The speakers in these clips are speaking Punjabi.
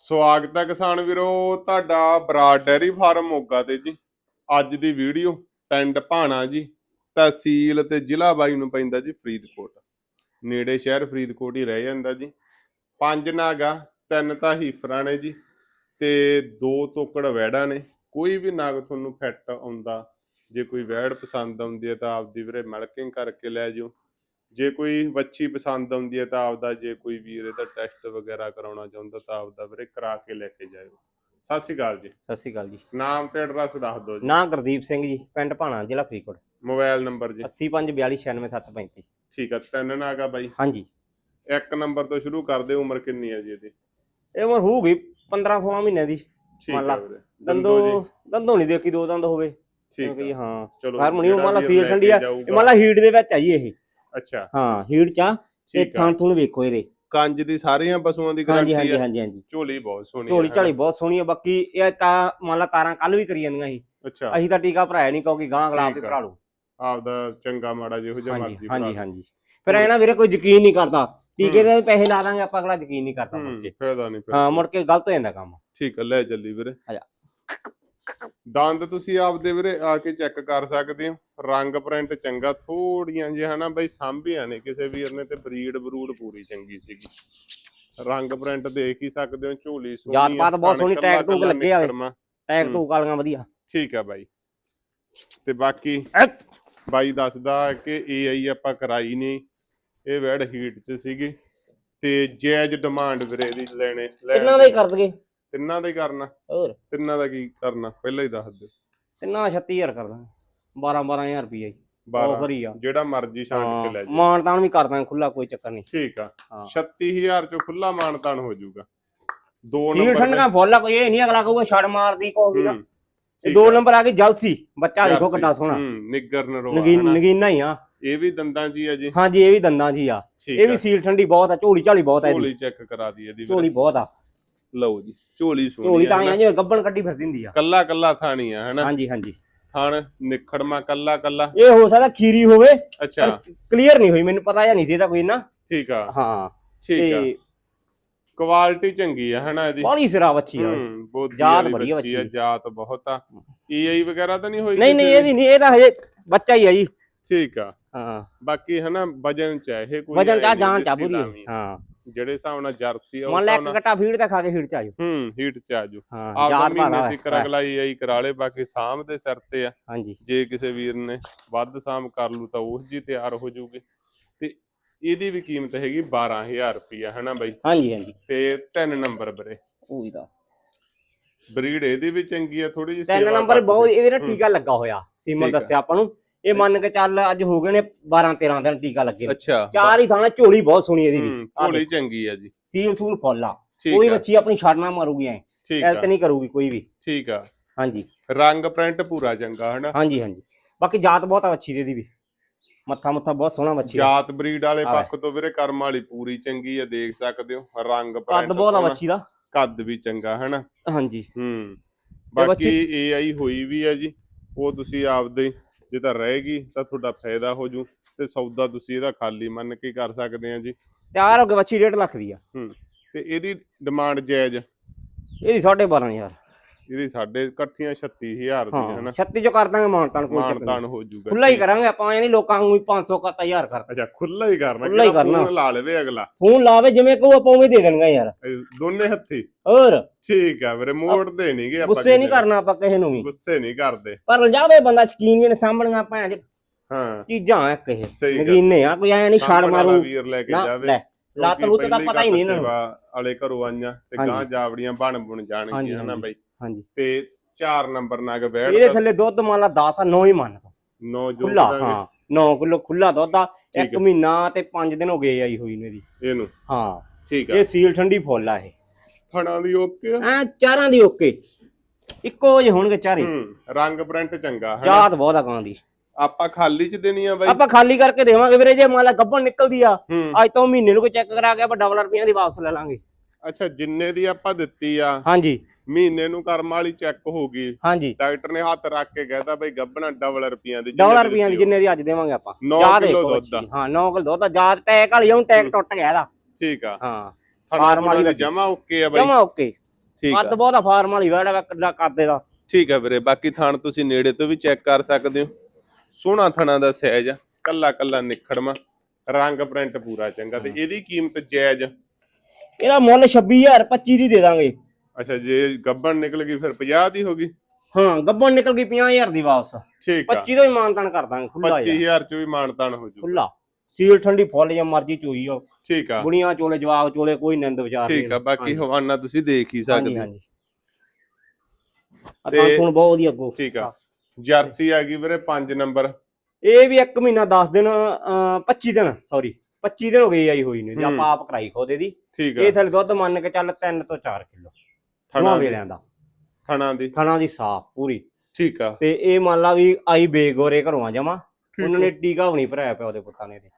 ਸਵਾਗਤ ਹੈ ਕਿਸਾਨ ਵੀਰੋ, ਤੁਹਾਡਾ ਬਰਾਡ ਡੈਰੀ ਫਾਰਮ ਮੋਗਾ ਤੇ ਜੀ। ਅੱਜ ਦੀ ਵੀਡੀਓ ਪਿੰਡ ਭਾਣਾ ਜੀ, ਤਹਿਸੀਲ ਤੇ ਜ਼ਿਲ੍ਹਾ ਬਾਈ ਨੂੰ ਪੈਂਦਾ ਜੀ ਫਰੀਦਕੋਟ। ਨੇੜੇ ਸ਼ਹਿਰ ਫਰੀਦਕੋਟ ਹੀ ਰਹਿ ਜਾਂਦਾ ਜੀ। ਪੰਜ ਨਾਗਾ, ਤਿੰਨ ਤਾਂ ਹੀਫਰਾਂ ਨੇ ਜੀ ਤੇ ਦੋ ਤੋਕੜ ਵੈੜਾ ਨੇ। ਕੋਈ ਵੀ ਨਾਗ ਤੁਹਾਨੂੰ ਫਿੱਟ ਆਉਂਦਾ, ਜੇ ਕੋਈ ਵੈੜ ਪਸੰਦ ਆਉਂਦੀ ਹੈ ਤਾਂ ਆਪਦੀ ਵੀਰੇ ਮਲਕਿੰਗ ਕਰਕੇ ਲੈ ਜਿਓ। ਜੇ ਕੋਈ ਵੱਛੀ ਪਸੰਦ ਆਉਂਦੀ ਹੈ ਤਾਂ ਆਪਦਾ, ਜੇ ਕੋਈ ਵੀਰ ਇਹਦਾ ਟੈਸਟ ਵਗੈਰਾ ਕਰਾਉਣਾ ਚਾਹੁੰਦਾ ਤਾਂ ਆਪਦਾ ਵੀਰੇ ਕਰਾ ਕੇ ਲੈ ਕੇ ਜਾਇਓ। ਸਤਿ ਸ਼੍ਰੀ ਅਕਾਲ ਜੀ। ਸਤਿ ਸ਼੍ਰੀ ਅਕਾਲ ਜੀ। ਨਾਮ ਤੇ ਐਡਰੈਸ ਦੱਸ ਦਿਓ ਜੀ। ਨਾਂ ਗੁਰਦੀਪ ਸਿੰਘ ਜੀ ਪਿੰਡ ਭਾਣਾ ਜ਼ਿਲ੍ਹਾ ਫਰੀਦਕੋਟ। ਮੋਬਾਈਲ ਨੰਬਰ ਜੀ। 8542969735 ਠੀਕ ਹੈ ਤਿੰਨ ਨਾਗਾ ਬਾਈ। ਹਾਂਜੀ। ਇੱਕ ਨੰਬਰ ਤੋਂ ਸ਼ੁਰੂ ਕਰਦੇ ਉਮਰ ਕਿੰਨੀ ਹੈ ਜੀ ਇਹਦੀ? ਇਹ ਉਮਰ ਹੋਊਗੀ 15 16 ਮਹੀਨਿਆਂ ਦੀ ਠੀਕ ਮੰਨ ਲਾ, ਵੀਰੇ। ਦੰਦੋ ਦੰਦੋ ਨਹੀਂ ਦੇਖੀ ਦੋ ਦੰਦ ਹੋਵੇ। ਠੀਕ ਹੈ ਹਾਂ ਚਲੋ ਹਾਰਮੋਨੀਅਮ ਵਾਲਾ ਵੀਰ ਸੀਲ ਲੈ ਠੰਡੀ ਆ। ਮੰਨ ਲਾ ਹੀਟ ਦੇ ਵਿੱਚ ਆ ਜੀ ਇਹ। ਅੱਛਾ। ਹਾਂ ਹੀਟ ਚ ਆ। ਤੇ ਆ। ਥਾਂ ਥੂਣ ਵੇਖੋ ਇਹਦੇ। ਕੰਜ ਦੀ ਸਾਰੀਆਂ ਪਸ਼ੂਆਂ ਦੀ ਹਾਂਜੀ ਗਾਰੰਟੀ ਹਾਂਜੀ ਹੈ। ਹਾਂਜੀ ਹਾਂਜੀ। ਝੋਲੀ ਬਹੁਤ ਸੋਹਣੀ ਝੋਲੀ ਹੈ, ਝਾਲੀ ਬਹੁਤ ਸੋਹਣੀ ਆ ਬਾਕੀ ਇਹ ਤਾਂ ਮੰਨ ਲਾ ਤਾਰਾਂ ਕੱਲ ਵੀ ਕਰੀ ਜਾਂਦੀਆਂ ਸੀ। ਅੱਛਾ। ਅਸੀਂ ਤਾਂ ਟੀਕਾ ਭਰਾਇਆ ਨਹੀਂ ਕਿਉਂਕਿ ਗਾਂ ਆਪ ਹੀ ਠੀਕ ਆ। ਭਰਾ ਲੂ ਆਪਦਾ ਚੰਗਾ ਮਾੜਾ ਜਿਹੋ ਜਿਹਾ ਹਾਂਜੀ ਮਰਜ਼ੀ ਹਾਂਜੀ ਹਾਂਜੀ। ਫਿਰ ਐ ਨਾ ਵੀਰੇ ਕੋਈ ਯਕੀਨ ਨਹੀਂ ਕਰਦਾ। ਟੀਕੇ ਦੇ ਪੈਸੇ ਲਾ ਦਾਂਗੇ ਆਪਾਂ ਅਗਲਾ ਯਕੀਨ ਨਹੀਂ ਕਰਦਾ ਮੁੜ ਹੂੰ ਕੇ। ਫਾਇਦਾ ਨਹੀਂ ਹਾਂ ਮੁੜ ਕੇ ਗਲਤ ਹੋ ਜਾਂਦਾ ਕੰਮ। ਠੀਕ ਹੈ ਲੈ ਚੱਲੀ ਵੀਰੇ। ਆ ਜਾ। ਦੰਦ ਤੁਸੀਂ ਆਪਦੇ ਵੀਰੇ ਆ ਕੇ ਚੈੱਕ ਕਰ ਸਕਦੇ ਹੋ ਰੰਗ ਪ੍ਰਿੰਟ ਚੰਗਾ ਥੋੜੀਆਂ ਜਿਹਾ ਹਨਾ ਬਈ ਸਾਂਭੀਆਂ ਨੇ ਕਿਸੇ ਵੀਰ ਨੇ ਤੇ ਬਰੀਡ ਬਰੂਡ ਪੂਰੀ ਚੰਗੀ ਸੀਗੀ ਰੰਗ ਪ੍ਰਿੰਟ ਦੇਖ ਹੀ ਸਕਦੇ ਹੋ ਝੋਲੀ ਸੋਹਣੀ ਆ, ਪਾਤ ਬਹੁਤ ਸੋਹਣੀ, ਟੈਗ ਕੱਲਾ ਲੱਗੇ। ਨਿਖਰਵਾਂ। ਟੈਗ। ਟੂਕ ਵਾਲੀਆਂ ਵਧੀਆ ਠੀਕ ਆ ਬਾਈ ਤੇ ਬਾਕੀ। ਬਾਈ ਦੱਸਦਾ ਕਿ ਏਆਈ ਆਪਾਂ ਕਰਾਈ ਨਹੀਂ ਇਹ ਵੈਡ ਹੀਟ 'ਚ ਸੀਗੀ ਤੇ ਜਾਇਜ਼ ਡਿਮਾਂਡ ਵੀਰੇ ਦੀ ਲੈਣੇ ਦਾ ਹੀ ਦੀ। ਕਰ ਦਗੇ ਤਿੰਨਾਂ ਦਾ ਹੀ ਕਰਨਾ। ਹੋਰ? ਤਿੰਨਾਂ ਦਾ ਕੀ ਕਰਨਾ? ਪਹਿਲਾਂ ਹੀ ਦੱਸ ਦਿਓ। ਤਿੰਨਾਂ ਦਾ 36000 ਕਰ ਦਾਂਗੇ। 12 12000 ਰੁਪਏ ਜੀ 12 ਆਫਰ ਹੀ ਆ। ਜਿਹੜਾ ਮਰਜ਼ੀ ਛਾਂਟ ਕੇ ਲੈ ਹਾਂ ਜਾ ਮਾਨ ਤਾਨ ਵੀ ਕਰ ਦਾਂਗੇ ਖੁੱਲਾ ਕੋਈ ਚੱਕਰ ਨਹੀਂ। ਠੀਕ ਆ। ਹਾਂ। 36000 ਚੋਂ ਖੁੱਲਾ ਮਾਨਤਾਨ ਹੋ ਜਾਊਗਾ। ਦੋ ਨੰਬਰ ਠੰਡਗਾ ਫੁੱਲ ਆ ਕੋਈ ਇਹ ਨਹੀਂ ਅਗਲਾ ਕਹੂਗਾ ਛੜ ਮਾਰਦੀ ਕੋਈ ਨਾ ਦੋ। ਨੰਬਰ ਆ ਗਈ ਜਲਸੀ। ਬੱਚਾ ਦੇਖੋ ਕਿੱਡਾ ਸੋਹਣਾ। ਨਿੱਗਰ ਨਰੋਆ ਨਗੀਨ ਹੀ ਆ। ਇਹ ਵੀ ਦੰਦਾਂ ਹੀ ਆ ਜੀ। ਹਾਂਜੀ ਇਹ ਵੀ ਦੰਦਾਂ ਜੀ ਆ। ਇਹ ਵੀ ਸੀਲ ਠੰਡੀ ਬਹੁਤ ਆ ਝੋਲੀ ਝਾਲੀ ਬਹੁਤ ਆ ਝੋਲੀ ਚੈੱਕ ਕਰਾ ਦੀ ਇਹਦੀ ਝੋਲੀ ਬਹੁਤ ਆ। ਲਓ ਜੀ ਝੋਲੀ ਸੋਹਣੀ ਝੋਲੀ ਤਾਂ ਆ ਹਨਾ। ਜਿਵੇਂ ਗੱਬਣ ਕੱਢੀ ਫਿਰਦੀ ਹੁੰਦੀ ਆ। ਕੱਲਾ ਕੱਲਾ ਥਾਣੀ ਆ ਹਨਾ? ਹਾਂਜੀ ਹਾਂਜੀ। ਥਣ ਨਿਖੜਮਾ ਕੱਲਾ ਕੱਲਾ। ਇਹ ਹੋ ਸਕਦਾ ਖੀਰੀ ਹੋਵੇ ਅੱਛਾ। ਕਲੀਅਰ ਨਹੀਂ ਹੋਈ ਮੈਨੂੰ ਪਤਾ ਜਾਂ ਨਹੀਂ ਸੀ ਇਹਦਾ ਕੋਈ ਨਾ। ਠੀਕ ਆ। ਹਾਂ। ਠੀਕ ਆ। ਕੁਆਲਿਟੀ ਚੰਗੀ ਆ ਹਨਾ ਇਹਦੀ? ਬੜੀ ਸਿਰਾ ਬੱਚੀ ਆ। ਬਹੁਤ ਜਾਤ ਵਧੀਆ ਬੱਚੀ ਆ। ਜਾਤ ਬਹੁਤ ਆ। ਈਆਈ ਵਗੈਰਾ ਤਾਂ ਨਹੀਂ ਹੋਈ ਨਹੀਂ ਨਹੀਂ ਇਹਦੀ ਨਹੀਂ ਇਹ ਤਾਂ ਹਜੇ ਬੱਚਾ ਹੀ ਆ ਜੀ? ਠੀਕ ਆ। ਹਾਂ। ਬਾਕੀ ਹਨਾ ਵਜਨ ਚ ਇਹ ਕੋਈ ਵਜਨ ਐ ਚਾ ਜਾਨ ਚਾ ਲਾਵੀਂ। ਹਾਂ। ਜਿਹੜੇ ਹਿਸਾਬ ਨਾਲ ਜਰਸੀ ਆ ਮੰਨ ਲੈ ਇੱਕ ਗੱਟਾ ਫੀਡ ਤਾਂ ਖਾ ਕੇ ਫੀਡ ਚ ਆਜੋ ਹੂੰ ਹੀਟ ਚ ਆਜੂ ਹਾਂ ਯਾਦ ਮਹੀਨੇ ਦੀ ਕਰਗਲਾ ਈਆਈ ਕਰਾ ਲੇ ਬਾਕੀ ਸਾਂਭ ਦੇ ਸਿਰ ਤੇ ਆ। ਹਾਂਜੀ। ਜੇ ਕਿਸੇ ਵੀਰ ਨੇ ਵੱਧ ਸਾਂਭ ਕਰ ਲੂ ਤਾਂ ਉਹ ਜੀ ਤਿਆਰ ਹੋ ਜਾਊਗੀ। ਤੇ ਇਹਦੀ ਵੀ ਕੀਮਤ ਹੈਗੀ 12000 ਰੁਪਿਆ ਹਨਾ ਬਾਈ? ਹਾਂਜੀ ਹਾਂਜੀ। ਤੇ ਤਿੰਨ ਨੰਬਰ ਵੀਰੇ। ਉਹ ਵੀ ਦਾ ਬਰੀਡ ਇਹਦੀ ਵੀ ਚੰਗੀ ਆ ਥੋੜੀ ਜਿਹੀ ਤਿੰਨ ਸੇਵਾ ਨੰਬਰ ਘੱਟ ਬਹੁਤ। ਇਹਦੇ ਨਾਲ ਹੂੰ। ਟੀਕਾ ਲੱਗਾ ਹੋਇਆ। ਸੀਮਨ। ਦੱਸਿਆ ਆਪਾਂ ਨੂੰ। ਇਹ ਮੰਨ ਕੇ ਚੱਲ ਅੱਜ ਹੋ ਗਏ ਨੇ 12 13 ਦਿਨ ਟੀਕਾ ਲੱਗੇ ਨੇ। ਅੱਛਾ। ਚਾਰ ਹੀ ਥਾਣਾ ਝੋਲੀ ਬਹੁਤ ਸੋਹਣੀ ਇਹਦੀ ਵੀ। ਹੂੰ ਝੋਲੀ ਚੰਗੀ ਆ ਜੀ। ਸੀਲ ਸੂਲ ਫੁੱਲ ਆ। ਠੀਕ ਕੋਈ ਆ। ਬੱਚੀ ਆਪਣੀ ਛੜਨਾ ਮਾਰੂਗੀ ਐ। ਠੀਕ ਨਹੀਂ ਕਰੂਗੀ ਕੋਈ ਵੀ। ਠੀਕ ਆ। ਹਾਂਜੀ। ਰੰਗ ਪ੍ਰਿੰਟ ਪੂਰਾ ਚੰਗਾ ਹਨਾ? ਹਾਂਜੀ ਹਾਂਜੀ। ਬਾਕੀ ਜਾਤ ਬਹੁਤ ਆ ਬੱਚੀ ਦੀ ਇਹਦੀ ਵੀ। ਮੱਥਾ ਮੁੱਥਾ ਬਹੁਤ ਸੋਹਣਾ ਬੱਚੀ ਦਾ ਜਾਤ ਬਰੀਡ ਵਾਲੇ ਹਾਂ। ਪੱਖ ਤੋਂ ਵੀਰੇ ਕਰਮ ਵਾਲੀ ਪੂਰੀ ਚੰਗੀ ਆ ਦੇਖ ਸਕਦੇ ਹੋ। ਰੰਗ ਕੱਦ ਪ੍ਰਿੰਟ ਬਹੁਤ ਆ ਸੋਹਣਾ, ਬੱਚੀ ਦਾ। ਕੱਦ ਵੀ ਚੰਗਾ ਹਨਾ? ਹਾਂਜੀ। ਹੂੰ। ਬਾਕੀ ਏਆਈ ਹੋਈ ਵੀ ਆ ਜੀ। ਉਹ ਤੁਸੀਂ ਆਪਦੇ ਜੇ ਤਾਂ ਰਹੇਗੀ ਤਾਂ ਤੁਹਾਡਾ ਫਾਇਦਾ ਹੋ ਜੂ ਤੇ ਸੌਦਾ ਤੁਸੀਂ ਇਹਦਾ ਖਾਲੀ ਮੰਨ ਕੇ ਕਰ ਸਕਦੇ ਆ ਜੀ। ਤਿਆਰ ਹੋ ਕੇ ਬੱਚੀ 1.5 ਲੱਖ ਦੀ ਆ। ਤੇ ਇਹਦੀ ਡਿਮਾਂਡ ਜਾਇਜ਼? ਇਹਦੀ 12500 ਇਹਦੀ ਸਾਡੇ ਇਕੱਠੀਆਂ 36000 ਦੀ ਹਾਂ। ਹਨਾ? 36 ਚੋਂ ਕਰ ਦਾਂਗੇ ਮਾਨਤਾਨ ਕੋਈ ਚੱਕਰ ਮਾਨਤਾਨ ਹੋ ਜੂਗਾ ਖੁੱਲਾ ਹੀ ਕਰਾਂਗੇ ਆਪਾਂ ਨਹੀਂ ਲੋਕਾਂ ਨੂੰ ਵੀ 500 ਕਰਤਾ 1000 ਕਰਤਾ। ਅੱਛਾ ਖੁੱਲਾ ਹੀ ਕਰਨਾ ਖੁੱਲਾ ਹੀ ਕਰਨਾ। ਫੋਨ ਲਾ ਲਵੇ ਅਗਲਾ। ਫੋਨ ਲਾਵੇ ਜਿਵੇਂ ਕਹੂ ਆਪਾਂ ਉਵੇਂ ਦੇ ਦੇਣਗੇ ਯਾਰ। ਦੋਨੇ ਹੱਥੀ? ਹੋਰ? ਠੀਕ ਆ ਵੀਰੇ ਮੋੜਦੇ ਨਹੀਂਗੇ ਆਪਾਂ ਗੁੱਸੇ ਨਹੀਂ ਨੂੰ। ਕਰਨਾ ਆਪਾਂ ਕਿਸੇ ਨੂੰ ਵੀ। ਗੁੱਸੇ ਨਹੀਂ ਕਰਦੇ। ਪਰ ਲਜਾਵੇ ਬੰਦਾ ਸ਼ਕੀਨ ਨੇ ਭੈਣ ਚ ਹਾਂ। ਚੀਜ਼ਾਂ ਆ ਕਿਸੇ ਨਗੀਨੇ ਆ ਕੋਈ ਐ ਨਹੀਂ ਵਾਲਾ ਮਾਰੂ। ਵੀਰ ਲੈ ਕੇ ਨਾ ਜਾਵੇ ਲੱਤ ਲੁੱਤ ਦਾ ਪਤਾ ਹੀ ਨਹੀਂ ਇਹਨਾਂ ਨੂੰ। ਵਾਲੇ ਘਰੋਂ ਆਈਆਂ ਤੇ। ਗਾਂ ਜਾਵੜੀਆਂ ਬਣ ਬੁਣ ਜਾਣਗੀਆਂ ਹਾਂਜੀ। ਬਾਈ? ਹਾਂਜੀ। ਤੇ 4 ਨੰਬਰ ਨਗ ਬੈਠ ਇਹਦੇ ਥੱਲੇ ਦੁੱਧ ਮੰਨ ਲਾ 10 ਆ 9 ਹੀ ਮੰਨ ਲਾ। ਨੌ ਜੋ ਖੁੱਲਾ ਦਾਂਗੇ ਹਾਂ 9 ਕਿਲੋ ਖੁੱਲਾ ਦੁੱਧ ਆ ਇੱਕ ਹੈ। ਮਹੀਨਾ ਤੇ 5 ਦਿਨ ਹੋ ਗਏ ਆਈ ਹੋਈ ਨੂੰ ਇਹਦੀ। ਇਹਨੂੰ? ਹਾਂ। ਠੀਕ ਆ। ਇਹ ਸੀਲ ਠੰਡੀ ਫੁੱਲ ਆ ਇਹ। ਫਣਾ ਦੀ ਓਕੇ ਆ। ਚਾਰਾਂ ਦੀ ਓਕੇ। ਇੱਕੋ ਜਿਹੇ ਹੋਣਗੇ ਚਾਰੇ। ਹੂੰ ਰੰਗ ਪ੍ਰਿੰਟ ਚੰਗਾ ਹਨਾ? ਜਾਤ ਬਹੁਤ ਆ ਕਾਂ ਦੀ। ਆਪਾਂ ਖਾਲੀ ਚ ਦੇਣੀ ਆ ਬਾਈ? ਆਪਾਂ ਖਾਲੀ ਕਰਕੇ ਦੇਵਾਂਗੇ ਵੀਰੇ ਜੇ ਮੰਨ ਲਾ ਗੱਭਣ ਨਿਕਲਦੀ ਆ ਹੂੰ। ਅੱਜ ਤੋਂ ਮਹੀਨੇ ਨੂੰ ਕੋਈ ਚੈੱਕ ਕਰਾ ਕੇ ਆਪਾਂ ਡਬਲ ਰੁਪਈਆਂ ਦੀ ਵਾਪਸ ਲੈ ਲਾਂਗੇ। ਅੱਛਾ ਜਿੰਨੇ ਦੀ ਆਪਾਂ ਦਿੱਤੀ ਆ ਹਾਂਜੀ। ਮਹੀਨੇ ਨੂੰ ਕਰਮ ਵਾਲੀ ਚੈੱਕ ਹੋ ਗਈ। ਹਾਂਜੀ। ਡਾਕਟਰ ਨੇ ਹੱਥ ਰੱਖ ਕੇ ਕਹਿਤਾ ਬਈ ਗੱਬਣਾ ਡਬਲ ਰੁਪਈਆਂ ਦੀ ਡਬਲ ਰੁਪਈਆਂ ਦੀ ਜਿੰਨੇ ਦੀ ਅੱਜ ਦੇਵਾਂਗੇ ਆਪਾਂ। ਨੌ ਯਾਦ ਕਿਲੋ ਦੇਖੋ ਦੁੱਧ ਬੱਚੀ। ਹਾਂ 9 ਕਿਲੋ ਦੁੱਧ ਆ। ਜਾਤ ਟੈਕ ਵਾਲੀ ਹੁਣ ਟੈਕ। ਟੁੱਟ ਗਿਆ ਇਹਦਾ। ਠੀਕ ਆ। ਹਾਂ ਫਾਰਮ ਵਾਲੀ। ਜਮਾ ਓਕੇ ਆ ਬਾਈ। ਜਮਾ ਓਕੇ। ਠੀਕ ਆ। ਬਹੁਤ ਫਾਰਮ ਵਾਲੀ ਵੜ ਕੱਲਾ ਕੱਦ ਦਾ। ਠੀਕ ਆ ਵੀਰੇ ਬਾਕੀ ਥਣ ਤੁਸੀਂ ਨੇੜੇ ਤੋਂ ਵੀ ਚੈੱਕ ਕਰ ਸਕਦੇ ਹੋ। ਸੋਹਣਾ ਥਣਾ ਦਾ ਸਾਈਜ਼ ਆ। ਕੱਲਾ ਕੱਲਾ ਨਿਖੜਮਾ। ਰੰਗ ਪ੍ਰਿੰਟ ਪੂਰਾ ਚੰਗਾ ਤੇ ਇਹਦੀ ਕੀਮਤ ਜਾਇਜ਼ ਇਹਦਾ ਮੁੱਲ 26000 25 ਦੀ ਦੇ ਦਾਂਗੇ। ਅੱਛਾ ਜੇ ਗੱਬਣ ਨਿਕਲ ਗਈ ਫਿਰ 50 ਦੀ ਹੋ ਗਈ? ਹਾਂ ਗੱਬਣ ਨਿਕਲ ਗਈ 50000 ਦੀ ਵਾਪਸ। ਠੀਕ ਆ। 25 ਦਾ ਹੀ ਮਾਨਤਾਨ ਕਰ ਦਾਂਗੇ ਖੁੱਲਾ ਯਾਰ 25000 ਚ ਵੀ ਮਾਨਤਾਨ ਹੋ ਜੂ ਖੁੱਲਾ ਸੀਲ ਠੰਡੀ ਫੁੱਲ ਜਾਂ ਮਰਜ਼ੀ ਚੋਈ ਆ ਠੀਕ ਆ। ਬੁਣੀਆਂ ਚੋਲੇ ਜਵਾਗ ਚੋਲੇ ਕੋਈ ਨਿੰਦ ਵਿਚਾਰ ਨਹੀਂ ਠੀਕ ਆ ਬਾਕੀ ਹਵਾਨਾ ਤੁਸੀਂ ਦੇਖ ਹੀ ਸਕਦੇ ਹੋ। ਹਾਂਜੀ ਆ ਤੇ- ਤਾਂ ਤੁਹਾਨੂੰ ਬਹੁਤ ਵਧੀਆ ਅੱਗੋਂ। ਠੀਕ ਆ। ਜਰਸੀ ਆ ਗਈ ਵੀਰੇ 5 ਨੰਬਰ। ਇਹ ਵੀ 1 ਮਹੀਨਾ 10 ਦਿਨ ਅਹ 25 ਦਿਨ ਸੌਰੀ 25 ਦਿਨ ਹੋ ਗਏ ਆਈ ਹੋਈ ਨੇ। ਜੇ। ਆਪਾਂ ਆਪ ਕਰਾਈ ਖੋਦੇ ਦੀ ਇਹ ਥਲੇ ਦੁੱਧ ਮੰਨ ਕੇ ਚੱਲ 3 ਤੋਂ 4 ਕਿਲੋ। ਥਣਾ ਥਣਾ ਦੀ। ਵੇਲਿਆਂ ਦਾ। ਥਣਾ ਦੀ। ਥਣਾ ਦੀ ਸਾਫ਼ ਪੂਰੀ। ਠੀਕ ਆ। ਤੇ ਇਹ ਮੰਨ ਲਾ ਵੀ ਆਈ ਬੇਗੋਰੇ ਘਰੋਂ ਆ ਜਮਾ ਉਹਨਾਂ ਨੇ ਟੀਕਾ ਵੀ ਨਹੀਂ ਭਰਾਇਆ ਪਿਆ ਉਹਦੇ ਪੁੱਤਾਂ ਨੇ ਤੇ।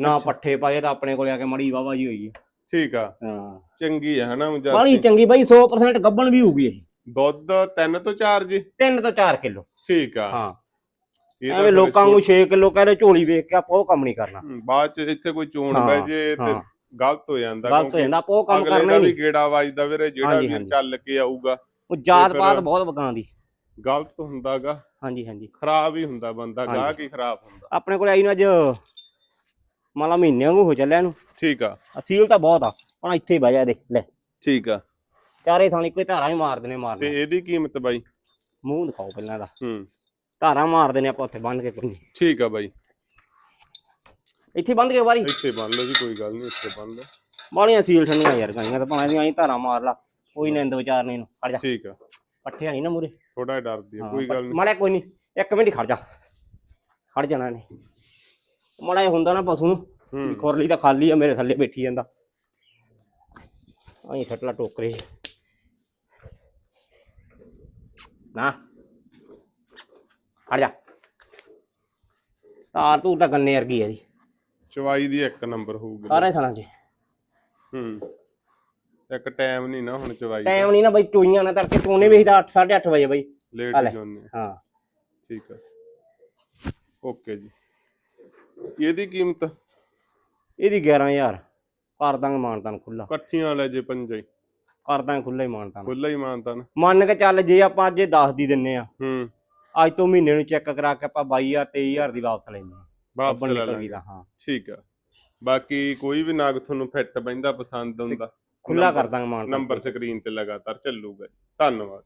ਨਾ ਅੱਛਾ। ਪੱਠੇ ਪਾਏ ਤਾਂ ਆਪਣੇ ਕੋਲੇ ਆ ਕੇ ਮੜੀ ਵਾਵਾ ਜੀ ਹੋਈ ਹੈ ਠੀਕ ਆ। ਹਾਂ। ਚੰਗੀ ਆ ਹਨਾ ਬਾਲੀ ਜਰਸੀ ਚੰਗੀ ਬਾਈ 100% ਗੱਬਣ ਵੀ ਹੋਊਗੀ ਇਹ। ਦੁੱਧ 3 ਤੋਂ 4 ਜੀ। 3 ਤੋਂ 4 ਕਿਲੋ। ਠੀਕ ਆ। ਹਾਂ। ਇਹ ਤਾਂ ਐਵੇਂ ਫਿਰ ਲੋਕਾਂ ਨੂੰ ਛੋਟ- 6 ਕਿਲੋ ਕਹਿੰਦੇ ਝੋਲੀ ਵੇਖ ਕੇ ਆਪਾਂ ਉਹ ਕੰਮ ਨਹੀਂ ਕਰਨਾ। ਹਮ, ਬਾਅਦ ਚ ਇੱਥੇ ਕੋਈ ਚੋਣ ਹਾਂ, ਜੇ ਤੇ ਹਾਂ। ਗਲਤ ਹੋ ਜਾਂਦਾ ਗਲਤ ਹੋ ਜਾਂਦਾ ਆਪਾਂ ਉਹ ਕੰਮ ਕਰਨਾ ਦਾ ਹੀ ਵੀ ਨਹੀਂ। ਗੇੜਾ ਵੱਜਦਾ ਵੀਰੇ ਜਿਹੜਾ ਹਾਂਜੀ। ਚੱਲ ਕੇ ਆਊਗਾ। ਉਹ ਜਾਤ ਪਾਤ ਬਹੁਤ ਵਕਾਂ ਦੀ। ਗਲਤ ਹੁੰਦਾਗਾ। ਹਾਂਜੀ ਹਾਂਜੀ। ਖਰਾਬ ਹੀ ਹੁੰਦਾ ਬੰਦਾ ਹਾਂਜੀ। ਗਾਹਕ ਹੀ ਖਰਾਬ ਹੁੰਦਾ। ਆਪਣੇ ਕੋਲ ਆਈ ਨੂੰ ਅੱਜ ਮਾਲਾ ਮਹੀਨੇ ਵਾਂਗੂ ਹੋ ਚੱਲਿਆ ਇਹਨੂੰ। ਠੀਕ ਆ। ਅਸੀਲ ਤਾਂ ਬਹੁਤ ਆ। ਹੁਣ ਇੱਥੇ ਹੀ ਬਹਿ ਜਾ ਦੇ ਲੈ। ਠੀਕ ਆ। ਚਾਰੇ ਥਾਣੀ ਕੋਈ ਧਾਰਾ ਹੀ ਮਾਰਦੇ ਨੇ ਤੇ ਮਾਰਦੇ ਇਹਦੀ ਕੀਮਤ ਬਾਈ? ਮੂੰਹ ਦਿਖਾਓ ਪਹਿਲਾਂ ਇਹਦਾ। ਹੂੰ। ਧਾਰਾ ਮਾਰਦੇ ਨੇ ਆਪਾਂ ਉੱਥੇ ਬੰਨ ਕੇ ਕੋਈ ਨੀ। ਠੀਕ ਆ ਬਾਈ। ਇੱਥੇ ਬੰਦ ਕੇ ਵਾਰੀ। ਇੱਥੇ ਬੰਨ ਲਓ ਜੀ ਕੋਈ ਗੱਲ ਨਹੀਂ ਇੱਥੇ ਬੰਨ ਲਓ ਬਾਲੀਆਂ ਸੀਲ ਠੰਡੀਆਂ ਯਾਰ ਗਾਈਆਂ ਤਾਂ ਭਾਵੇਂ ਦੀਆਂ ਐਂ ਧਾਰਾ ਮਾਰ ਲਾ ਕੋਈ ਨਿੰਦ ਵਿਚਾਰ ਨਹੀਂ ਇਹਨੂੰ ਖੜ ਜਾ। ਠੀਕ ਆ। ਪੱਠੇ ਨਹੀਂ ਨਾ ਮੂਰੇ। ਥੋੜਾ ਡਰਦੀ ਆ ਕੋਈ ਗੱਲ ਨਹੀਂ। ਮਾੜਾ ਕੋਈ ਨਹੀਂ ਇੱਕ ਮਿੰਟ ਹੀ ਖੜ ਜਾ। ਖੜ ਜਾਣਾ ਇਹਨੇ। ਮਾੜਾ ਜਿਹਾ ਹੁੰਦਾ ਨਾ ਪਸ਼ੂ ਨੂੰ ਖੁਰਲੀ ਤਾਂ ਖਾਲੀ ਆ ਮੇਰੇ ਥੱਲੇ ਬੈਠੀ ਜਾਂਦਾ। ਆਈ ਛੱਟਲਾ ਟੋਕਰੇ। ਨਾ। ਖੜ ਜਾ। ਤਾਰ ਤੂੰ ਤਾਂ ਗੰਨੇ ਵਰਗੀ ਆ ਜੀ। ਚਵਾਈ ਦੀ ਇੱਕ ਨੰਬਰ ਹੋਊਗੀ ਸਾਰੇ ਥਾਣਾ 'ਚ ਹੂੰ। ਇੱਕ ਟਾਈਮ ਨਹੀਂ ਨਾ ਹੁਣ ਚਵਾਈ ਦਾ। ਟਾਈਮ ਨਹੀਂ ਨਾ ਬਈ ਚੋਈਆਂ ਨਾ ਤੜਕੇ। ਚੋਨੇ ਵੀ ਤਾਂ 8 8:30 ਵਜੇ ਬਈ। ਲੇਟ ਆ ਲੈ। ਹੀ ਆ। ਹਾਂ। ਠੀਕ ਆ। ਓਕੇ ਜੀ। ਇਹਦੀ ਕੀਮਤ? ਇਹਦੀ 11000 ਕਰ ਦਾਂਗੇ ਮਾਨਤਾਨ ਖੁੱਲਾ ਇਕੱਠੀਆਂ ਲੈ ਜੇ ਪੰਜਾ ਹੀ। ਕਰ ਦਾਂਗੇ ਖੁੱਲਾ ਹੀ ਮਾਨਤਾਨ ਖੁੱਲਾ ਹੀ ਮਾਨਤਾ ਨਾ। ਮੰਨ ਕੇ ਚੱਲ ਜੇ ਆਪਾਂ ਅੱਜ ਇਹ 10 ਦੀ ਦਿੰਨੇ ਆ। ਹੂੰ। ਅੱਜ ਤੋਂ ਮਹੀਨੇ ਨੂੰ ਚੈੱਕ ਕਰਾ ਕੇ ਆਪਾਂ 22000 23000 ਦੀ ਵਾਪਸ ਲੈਂਦੇ ਆ। ਵਾਪਸ ਲੈ ਦਾ ਹਾਂ। ਠੀਕ ਆ। ਬਾਕੀ ਕੋਈ ਵੀ ਨਾਗ ਤੁਹਾਨੂੰ ਫਿੱਟ ਬੈਂਦਾ ਪਸੰਦ ਆਉਂਦਾ ਖੁੱਲਾ ਕਰ ਦਾਂਗੇ ਮਾਨਤਾਨ ਨੰਬਰ ਸਕਰੀਨ ਤੇ ਲਗਾਤਾਰ ਚੱਲੂਗਾ ਧੰਨਵਾਦ।